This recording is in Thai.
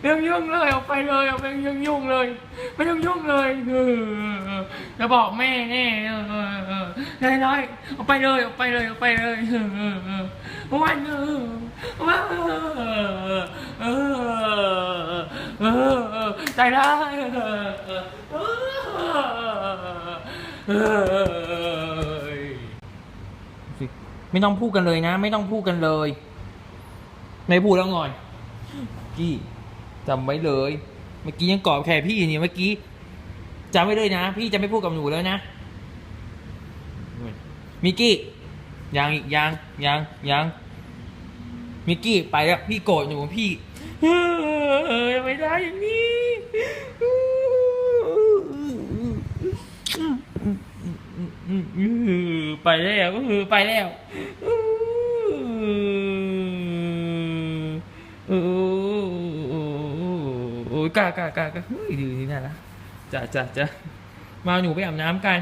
ไม่ต้องยุ่งเลยออกไปเลยออกไปไม่งยุ่งเลย ไม่ต้องยุ่งเลยเออจะบอกแม่แน่เออเออเออได้ได้ออกไปเลยออกไปเลยออกไปเลยเออเออเออวันเออวันเออเออเออใจได้เออเออเออเออไม่ต้องพูดกันเลยนะ ไม่ต้องพูดกันเลย ไม่พูดแล้วงอนกี้ จำไว้เลย เมื่อกี้ยังกอดแค่พี่อยู่นี่เมื่อกี้จำไว้เลยนะ พี่จะไม่พูดกับหนูแล้วนะ มิกกี้ยังอีกยังยังยังมิกกี้ไปแล้วพี่โกรธหนูพี่เฮ้ยไม่ได้อย่างนี้ไปแล้วก็คือไปแล้วโอ้ โอ้กล้ากล้ากล้ากาเฮ้ยดีนี่น่ารักจ้ะจ้าจ้ามาหนูไปอาบน้ำกัน